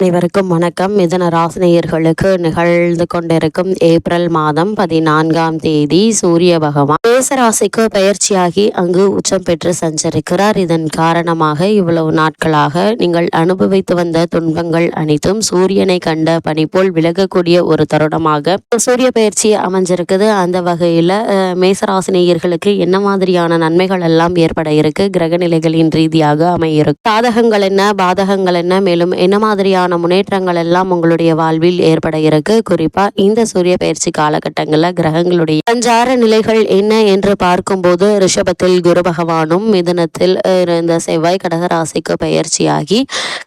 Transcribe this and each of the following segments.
அனைவருக்கும் வணக்கம். மிதன ராசினியர்களுக்கு நிகழ்ந்து கொண்டிருக்கும் ஏப்ரல் மாதம் பதினான்காம் தேதி சூரிய பகவான் மேசராசிக்கு பயிற்சியாகி அங்கு உச்சம் பெற்று சஞ்சரிக்கிறார். இதன் காரணமாக இவ்வளவு நாட்களாக நீங்கள் அனுபவித்து வந்த துன்பங்கள் அனைத்தும் சூரியனை கண்ட பனி போல் விலகக்கூடிய ஒரு தருணமாக சூரிய பயிற்சி அமைஞ்சிருக்குது. அந்த வகையில மேசராசினியர்களுக்கு என்ன மாதிரியான நன்மைகள் எல்லாம் ஏற்பட இருக்கு? கிரக நிலைகளின் ரீதியாக அமையிருக்கு. சாதகங்கள் என்ன? பாதகங்கள் என்ன? மேலும் என்ன மாதிரியான முன்னேற்றங்கள் எல்லாம் உங்களுடைய வாழ்வில் ஏற்பட இருக்கு. குறிப்பா இந்த சூரிய பயிற்சி காலகட்டங்களில் கிரகங்களுடைய சஞ்சார நிலைகள் என்ன என்று பார்க்கும்போது ரிஷபத்தில் குரு பகவானும் மிதனத்தில் இருந்த செவ்வாய் கடகராசிக்கு பயிற்சியாகி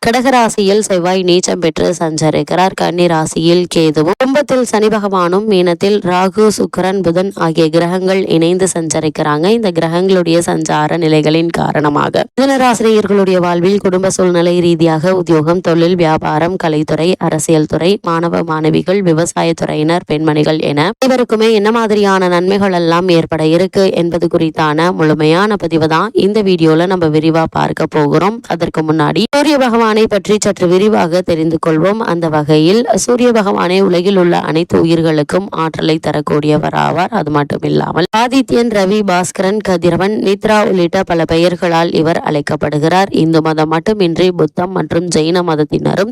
கடகராசியில் செவ்வாய் நீச்சம் பெற்று சஞ்சரிக்கிறார். கன்னி ராசியில் கேதுவும் கும்பத்தில் சனி பகவானும் மீனத்தில் ராகு சுக்கரன் புதன் ஆகிய கிரகங்கள் இணைந்து சஞ்சரிக்கிறாங்க. இந்த கிரகங்களுடைய சஞ்சார நிலைகளின் காரணமாக மிதனராசிரியர்களுடைய வாழ்வில் குடும்ப சூழ்நிலை ரீதியாக உத்தியோகம் தொழில் வியாபாரம் கலைத்துறை அரசியல் துறை மாணவ மாணவிகள் விவசாயத்துறையினர் பெண்மணிகள் என இவருக்குமே என்ன மாதிரியான நன்மைகள் எல்லாம் ஏற்பட இருக்கு என்பது குறித்தான முழுமையான பதிவு தான் இந்த வீடியோல நம்ம விரிவா பார்க்க போகிறோம். அதற்கு முன்னாடி சூரிய பகவானை பற்றி சற்று விரிவாக தெரிந்து கொள்வோம். அந்த வகையில் சூரிய பகவானே உலகில் உள்ள அனைத்து உயிர்களுக்கும் ஆற்றலை தரக்கூடியவர் ஆவார் அது மட்டும் இல்லாமல் ஆதித்யன் ரவி பாஸ்கரன் கதிரவன் நித்ரா உள்ளிட்ட பல பெயர்களால் இவர் அழைக்கப்படுகிறார். இந்து மதம் மட்டுமின்றி புத்தம் மற்றும் ஜெயின மதத்தினரும்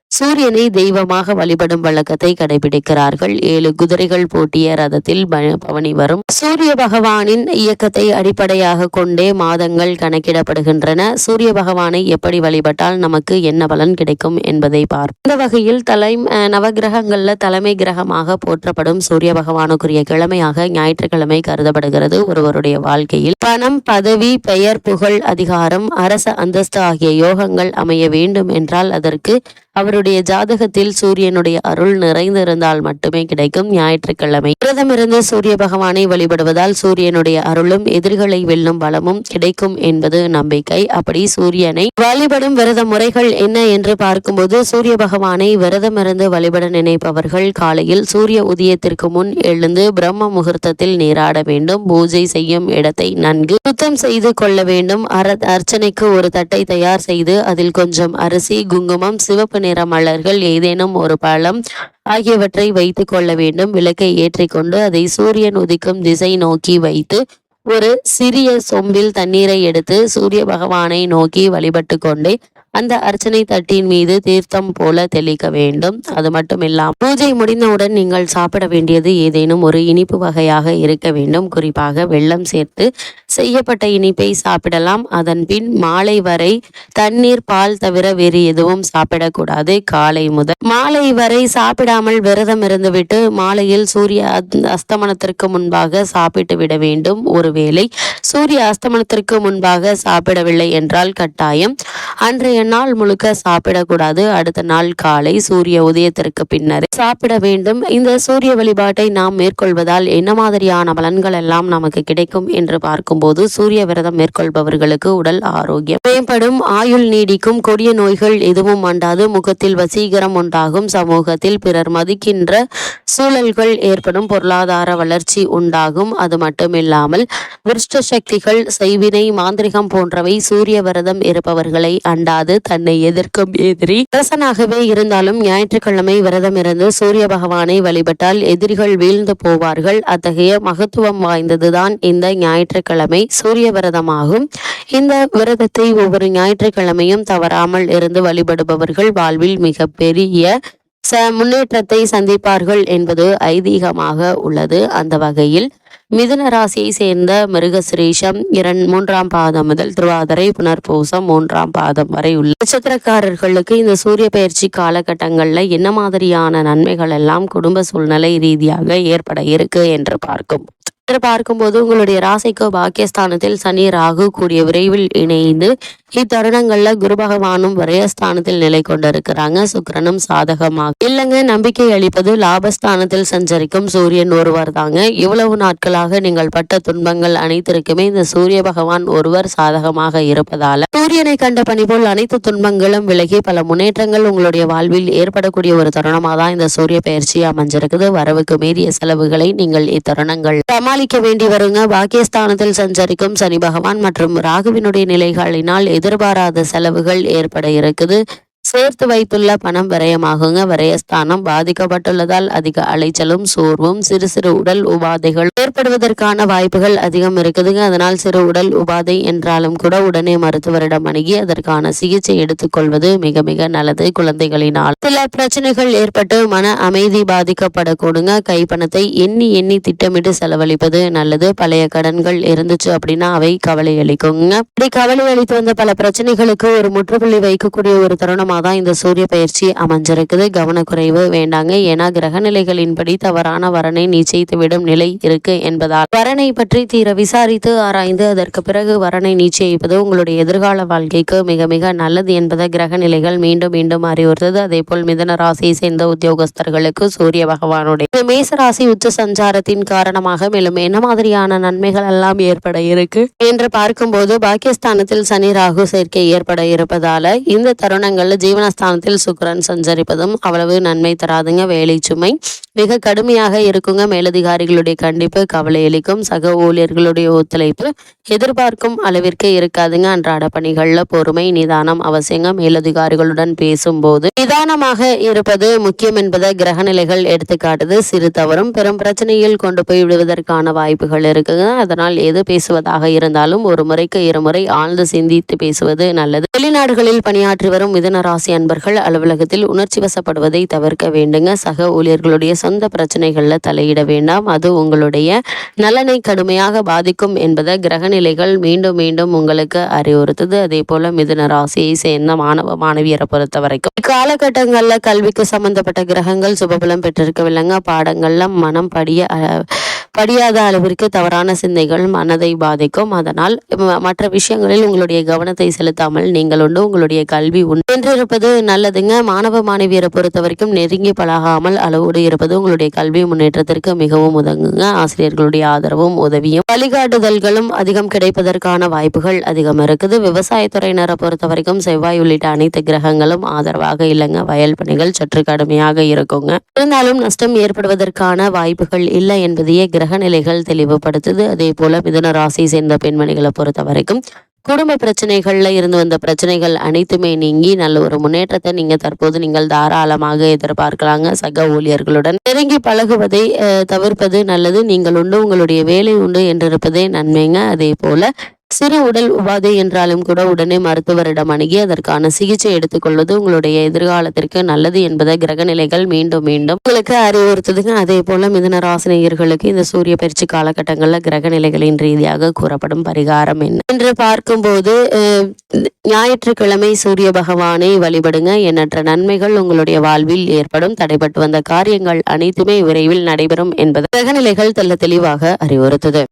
சூரியனை தெய்வமாக வழிபடும் வழக்கத்தை கடைபிடிக்கிறார்கள். ஏழு குதிரைகள் பூட்டிய ரதத்தில் பவனி வரும். சூரிய பகவானின் இயக்கத்தை அடிப்படையாக கொண்டே மாதங்கள் கணக்கிடப்படுகின்றன. சூரிய பகவானை எப்படி வழிபட்டால் நமக்கு என்ன பலன் கிடைக்கும் என்பதை பார்ப்போம். இந்த வகையில் தலை அஹ், நவகிரகங்கள்ல தலைமை கிரகமாக போற்றப்படும் சூரிய பகவானுக்குரிய கிழமையாக ஞாயிற்றுக்கிழமை கருதப்படுகிறது ஒருவருடைய வாழ்க்கையில். பணம் பதவி பெயர் புகழ் அதிகாரம் அரச அந்தஸ்து ஆகிய யோகங்கள் அமைய வேண்டும் என்றால் அதற்கு அவருடைய ஜாதகத்தில் சூரியனுடைய அருள் நிறைந்திருந்தால் மட்டுமே கிடைக்கும் ஞாயிற்றுக்கிழமை. விரதமிருந்து சூரிய பகவானை வழிபடுவதால் சூரியனுடைய அருளும் எதிரிகளை வெல்லும் பலமும் கிடைக்கும் என்பது நம்பிக்கை. அப்படி சூரியனை வழிபடும் விரத முறைகள் என்ன என்று பார்க்கும்போது சூரிய பகவானை விரதமிருந்து வழிபட நினைப்பவர்கள் காலையில் சூரிய உதயத்திற்கு முன் எழுந்து பிரம்ம முகூர்த்தத்தில் நீராட வேண்டும். பூஜை செய்யும் இடத்தை நன்கு சுத்தம் செய்து கொள்ள வேண்டும். அர- அர்ச்சனைக்கு ஒரு தட்டை தயார் செய்து அதில் கொஞ்சம் அரிசி குங்குமம் சிவப்பு நிறம் மலர்கள் ஏதேனும் ஒரு பழம் ஆகியவற்றை வைத்து கொள்ள வேண்டும். விளக்கை ஏற்றிக்கொண்டு அதை சூரியன் உதிக்கும் திசை நோக்கி வைத்து ஒரு சிறிய சொம்பில் தண்ணீரை எடுத்து சூரிய பகவானை நோக்கி வழிபட்டு கொண்டே அந்த அர்ச்சனை தட்டின் மீது தீர்த்தம் போல தெளிக்க வேண்டும். அது மட்டும் இல்லாமல் பூஜை முடிந்தவுடன் நீங்கள் சாப்பிட வேண்டியது ஏதேனும் ஒரு இனிப்பு வகையாக இருக்க வேண்டும். குறிப்பாக வெள்ளம் சேர்த்து செய்யப்பட்ட இனிப்பை சாப்பிடலாம். அதன் பின் மாலை வரை தண்ணீர் பால் தவிர வேறு எதுவும் சாப்பிடக்கூடாது. காலை முதல் மாலை வரை சாப்பிடாமல் விரதம் இருந்துவிட்டு மாலையில் சூரிய அஸ்தமனத்திற்கு முன்பாக சாப்பிட்டு விட வேண்டும். ஒருவேளை சூரிய அஸ்தமனத்திற்கு முன்பாக சாப்பிடவில்லை என்றால் கட்டாயம். அன்றைய நாள் முழுக்க சாப்பிடக்கூடாது. அடுத்த நாள் காலை சூரிய உதயத்திற்கு பின்னர் சாப்பிட வேண்டும். இந்த சூரிய வழிபாட்டை நாம் மேற்கொள்வதால் என்ன மாதிரியான பலன்கள் எல்லாம் நமக்கு கிடைக்கும் என்று பார்க்கும்போது சூரிய விரதம் மேற்கொள்பவர்களுக்கு உடல் ஆரோக்கியம் மேம்படும். ஆயுள் நீடிக்கும். கொடிய நோய்கள் எதுவும் அண்டாது. முகத்தில் வசீகரம் உண்டாகும். சமூகத்தில் பிறர் மதிக்கின்ற சூழல்கள் ஏற்படும் பொருளாதார வளர்ச்சி உண்டாகும். அது மட்டுமில்லாமல் விருஷ்ட சக்திகள் செய்வினை மாந்திரிகம் போன்றவை சூரிய விரதம் இருப்பவர்களை அண்டாது தன்னை எதிர்க்கும் எதிரி. அரசனாகவே இருந்தாலும் ஞாயிற்றுக்கிழமை விரதம் இருந்து சூரிய பகவானை வழிபட்டால் எதிரிகள் வீழ்ந்து போவார்கள். அத்தகைய மகத்துவம் வாய்ந்ததுதான் இந்த ஞாயிற்றுக்கிழமை சூரிய விரதமாகும். இந்த விரதத்தை ஒவ்வொரு ஞாயிற்றுக்கிழமையும் தவறாமல் இருந்து வழிபடுபவர்கள் வாழ்வில் மிக பெரிய ச முன்னேற்றத்தை சந்திப்பார்கள் என்பது ஐதீகமாக உள்ளது. அந்த வகையில் மிதுன ராசியை சேர்ந்த மிருகசிரீஷம் இரண் மூன்றாம் பாதம் முதல் திருவாதிரை புனர்பூசம் மூன்றாம் பாதம் வரை உள்ள நட்சத்திரக்காரர்களுக்கு இந்த சூரிய பயிற்சி காலகட்டங்களில் என்ன மாதிரியான நன்மைகள் எல்லாம் குடும்ப சூழ்நிலை ரீதியாக ஏற்பட இருக்கு என்று பார்க்கும். என்று பார்க்கும்போது உங்களுடைய ராசிக்கு பாக்கியஸ்தானத்தில் சனி ராகு கூடிய விரைவில் இணைந்து இத்தருணங்கள்ல குரு பகவானும் விரயஸ்தானத்தில் நிலை கொண்டிருக்கிறாங்க. சுக்கரனும் சாதகமாக. இல்லைங்க நம்பிக்கை அளிப்பது லாபஸ்தானத்தில் சஞ்சரிக்கும் சூரியன் ஒருவர் தாங்க. இவ்வளவு நாட்களாக நீங்கள் பட்ட துன்பங்கள் அனைத்திற்குமே இந்த சூரிய பகவான் ஒருவர் சாதகமாக இருப்பதால. சூரியனை கண்ட பணி போல் அனைத்து துன்பங்களும் விலகி பல முன்னேற்றங்கள் உங்களுடைய வாழ்வில் ஏற்படக்கூடிய ஒரு தருணமாக தான் இந்த சூரிய பயிற்சி அமைஞ்சிருக்குது. வரவுக்கு மீறிய செலவுகளை நீங்கள் இத்தருணங்கள் சமாளி சமாளிக்க வேண்டி வருங்க. பாக்கியஸ்தானத்தில் சஞ்சரிக்கும் சனி பகவான் மற்றும் ராகுவினுடைய நிலைகளினால் எதிர்பாராத செலவுகள் ஏற்பட இருக்குது. சேர்த்து வைத்துள்ள பணம் விரயமாகுங்க. விரயஸ்தானம் பாதிக்கப்பட்டுள்ளதால் அதிக அலைச்சலும் சோர்வும் சிறு சிறு உடல் உபாதைகள் ஏற்படுவதற்கான வாய்ப்புகள் அதிகம் இருக்குதுங்க. அதனால் சிறு உடல் உபாதை என்றாலும் கூட உடனே மருத்துவரிடம் அணுகி அதற்கான சிகிச்சை எடுத்துக்கொள்வது மிக மிக நல்லது. குழந்தைகளினால் சில பிரச்சனைகள் ஏற்பட்டு மன அமைதி பாதிக்கப்படக்கூடுங்க. கைப்பணத்தை எண்ணி எண்ணி திட்டமிட்டு செலவழிப்பது நல்லது. பழைய கடன்கள் இருந்துச்சு அப்படின்னா அவை கவலை அளிக்குங்க இப்படி கவலை அளித்து வந்த பல பிரச்சனைகளுக்கு ஒரு முற்றுப்புள்ளி வைக்கக்கூடிய ஒரு தருணமாக தான் இந்த சூரிய பயிற்சி அமைஞ்சிருக்குது. கவனக்குறைவு வேண்டாங்க. ஏன்னா கிரக நிலைகளின்படி தவறான வரனை நிச்சயித்து விடும் நிலை இருக்கு என்பதால். வரனை பற்றி தீர விசாரித்து ஆராய்ந்து அதற்கு பிறகு வரனை நிச்சயிப்பது உங்களுடைய எதிர்கால வாழ்க்கைக்கு மிக மிக நல்லது என்பதை கிரக நிலைகள் மீண்டும் மீண்டும் அறிவுறுத்தது. அதே போல் மிதன ராசியை சேர்ந்த உத்தியோகஸ்தர்களுக்கு சூரிய பகவானுடைய மேச ராசி உச்ச சஞ்சாரத்தின் காரணமாக மேலும் என்ன மாதிரியான நன்மைகள் எல்லாம் ஏற்பட இருக்கு என்று பார்க்கும்போது பாக்கியஸ்தானத்தில் சனி ராகு சேர்க்கை ஏற்பட இருப்பதால இந்த தருணங்கள்ல ஜீவனஸ்தானத்தில் சுக்கரன் சஞ்சரிப்பதும் அவ்வளவு நன்மை தராதுங்க. வேலை சுமை மிக கடுமையாக இருக்குங்க. மேலதிகாரிகளுடைய கண்டிப்பு கவலை அளிக்கும் சக ஊழியர்களுடைய ஒத்துழைப்பு எதிர்பார்க்கும் அளவிற்கு இருக்காதுங்க. அன்றாட பணிகள்ல பொறுமை நிதானம் அவசியங்க. மேலதிகாரிகளுடன் பேசும்போது நிதானமாக இருப்பது முக்கியம் என்பதை கிரகநிலைகள் எடுத்துக்காட்டுது. சிறு தவறும் பெரும் பிரச்சனையில் கொண்டு போய் விடுவதற்கான வாய்ப்புகள் இருக்குங்க. அதனால் எது பேசுவதாக இருந்தாலும் ஒரு முறைக்கு இருமுறை ஆழ்ந்து சிந்தித்து பேசுவது நல்லது. வெளிநாடுகளில் பணியாற்றி வரும் மிதனராசி ராசி அன்பர்கள் அலுவலகத்தில் உணர்ச்சி வசப்படுவதை தவிர்க்க வேண்டுங்க. சக ஊழியர்களுடைய சொந்த பிரச்சனைகளில் தலையிட வேண்டாம். அது உங்களுடைய நலனை கடுமையாக பாதிக்கும் என்பதை கிரகநிலைகள் மீண்டும் மீண்டும் உங்களுக்கு அறிவுறுத்துது. அதே போல மிதுன ராசியை சேர்ந்த மாணவ மாணவியரை பொறுத்த வரைக்கும். இக்காலகட்டங்களில் கல்விக்கு சம்பந்தப்பட்ட கிரகங்கள் சுபபலம் பெற்றிருக்கவில்லைங்க. பாடங்களில் மனம் படிய படியாத அளவிற்கு தவறான சிந்தைகள் மனதை பாதிக்கும். அதனால் மற்ற விஷயங்களில் உங்களுடைய கவனத்தை செலுத்தாமல் நீங்கள் உண்டு. உங்களுடைய கல்வி உண்டு என்றிருப்பது நல்லதுங்க. மாணவ மாணவியரை பொறுத்த வரைக்கும் நெருங்கி பழகாமல் அளவோடு இருப்பது உங்களுடைய கல்வி முன்னேற்றத்திற்கு மிகவும் உதவுங்க. ஆசிரியர்களுடைய ஆதரவும் உதவியும். வழிகாட்டுதல்களும் அதிகம் கிடைப்பதற்கான வாய்ப்புகள் அதிகம் இருக்குது. விவசாயத்துறையினரை பொறுத்த வரைக்கும் செவ்வாய் உள்ளிட்ட அனைத்து கிரகங்களும் ஆதரவாக இல்லைங்க. வயல் பணிகள் சற்று கடுமையாக இருக்குங்க. இருந்தாலும் நஷ்டம் ஏற்படுவதற்கான வாய்ப்புகள் இல்லை என்பதையே கிரக நிலைகள் தெளிவுபடுத்துது. அதே போல மிதுன ராசியை சேர்ந்த பெண்மணிகளை பொறுத்த வரைக்கும் குடும்ப பிரச்சனைகள்ல இருந்து வந்த பிரச்சனைகள் அனைத்துமே நீங்கி நல்ல ஒரு முன்னேற்றத்தை நீங்க தற்போது நீங்கள் தாராளமாக எதிர்பார்க்கலாங்க. சக ஊழியர்களுடன் நெருங்கி பழகுவதை தவிர்ப்பது நல்லது. நீங்கள் உண்டு உங்களுடைய வேலை உண்டு என்றிருப்பதே நன்மைங்க. அதே போல சிறு உடல் உபாதை என்றாலும் கூட உடனே மருத்துவரிடம் அணுகி அதற்கான சிகிச்சை எடுத்துக்கொள்வது உங்களுடைய எதிர்காலத்திற்கு நல்லது என்பதை கிரகநிலைகள் மீண்டும் மீண்டும் உங்களுக்கு அறிவுறுத்துதுங்க. அதே போல மிதுன ராசினியர்களுக்கு இந்த சூரிய பயிற்சி காலகட்டங்களில் கிரகநிலைகளின் ரீதியாக கூறப்படும் பரிகாரம் என்ன? என்று பார்க்கும்போது ஞாயிற்றுக்கிழமை சூரிய பகவானை வழிபடுங்க. எண்ணற்ற நன்மைகள் உங்களுடைய வாழ்வில் ஏற்படும். தடைபட்டு வந்த காரியங்கள் அனைத்துமே விரைவில் நடைபெறும் என்பது கிரகநிலைகள் தெல்ல தெளிவாக அறிவுறுத்துது.